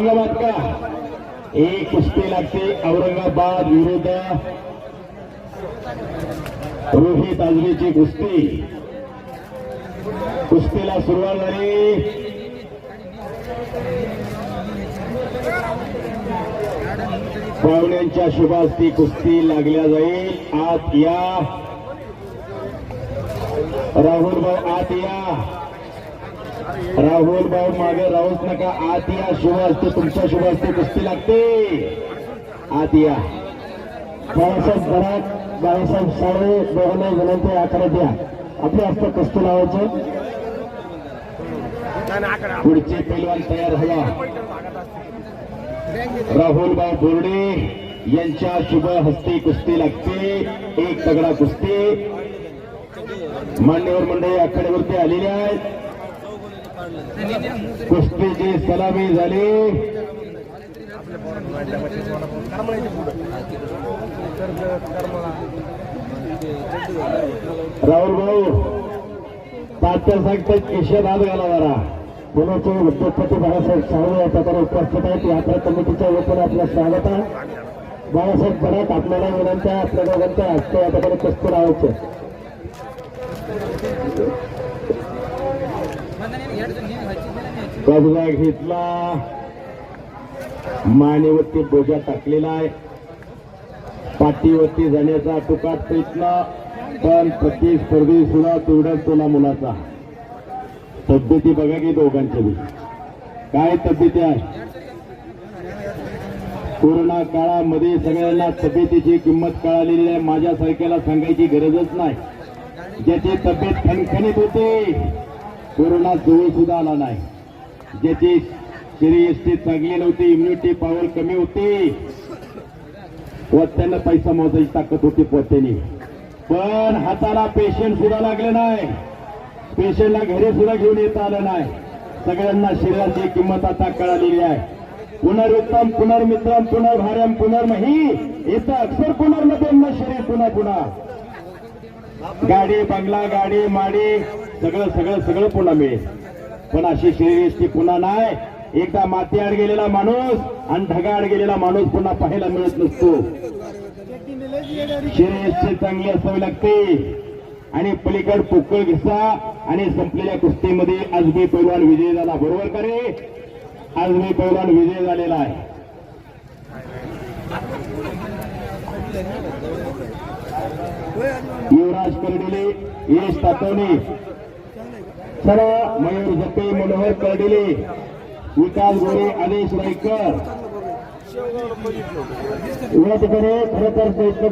औरंगाबाद का एक कुस्ती लागते. औरंगाबाद विरुद्ध रोहित आजरीची कुस्ती. कुस्तीला सुरुवात झाली. पाहुण्यांच्या शुभास्ती कुस्ती लागल्या जाईल. आत या. राहुल भाऊ आत या. राहुल भाऊ मागे राहूच नका. आत या शुभ असते तुमच्या शुभ असते कुस्ती लागते. आत या बाळासाहेब घरात बाळासाहेब साळे दोघांना विनंती आकडे द्या. आपले हस्त कुस्ती लावायचं. पुढचे पैलवान तयार झाला राहुल भाऊ बोर्डे यांच्या शुभ हस्ते कुस्ती लागते. एक तगडा कुस्ती. मान्यवर मंडळी आखाड्यावरती आलेले आहेत. कुस्तीची सलामी झाली. राहुल भाऊ तात्या सांगतात किशन हात घाला जरा पुण्याचे उद्योगपती बाळासाहेब सावळे या प्रकारे उपस्थित आहेत. यात्रा कमिटीच्या वतीने आपलं स्वागत आहे. बाळासाहेब बराट आपल्याला विनंती आहे आपल्या दोघांच्या हस्ते या प्रकारे कुस्ती लावायचे कब्जा घेतला मानेवरती बोजा टाकलेला आहे. पाठीवरती जाण्याचा तुकात प्रयत्न पण प्रतिस्पर्धी सुद्धा तेवढ्याच तुला मुलाचा. तब्येती बघा की दोघांच्या बी. काय तब्येती आहे? कोरोना काळामध्ये सगळ्यांना तब्येतीची किंमत कळालेली आहे माझ्यासारख्याला सांगायची गरजच नाही. ज्याची तब्येत खणखणीत होते कोरोना जवळ सुद्धा आला नाही. ज्याची शरीर चांगली नव्हती इम्युनिटी पॉवर कमी होती. पोत्यानं पैसा मोजायची ताकद होती पोत्याने पण हाताला पेशंट सुद्धा लागले नाही. पेशंटला घरी सुद्धा घेऊन येता आलं नाही. सगळ्यांना शरीराची किंमत आता कळालेली आहे. पुनरुत्तम पुनर्मित्रम पुनर्भार्यम पुनर्मही येतं अक्षर पुनर्नपेम शरीर पुन्हा पुन्हा. गाडी बंगला गाडी माडी सगळं सगळं सगळं पुन्हा मिळेल पण अशी शरीरयष्टी पुन्हा नाही. एकदा मातीआड गेलेला माणूस आणि ढगाआड गेलेला माणूस पुन्हा पाहायला मिळत नसतो. शरीरयष्टी चांगली असावी लागते. आणि पलीकड पोकळ घिसा आणि संपलेल्या कुस्तीमध्ये आजमी पैलवान विजय झाला. बरोबर का रे? आजमी पैलवान विजय झालेला आहे. युवराज करडिले यश तातवणे. सर्व मयूर जपे मनोहर करडिले. विकास गोरे आदेश रायकर. या ठिकाणी खरं तर प्रयत्न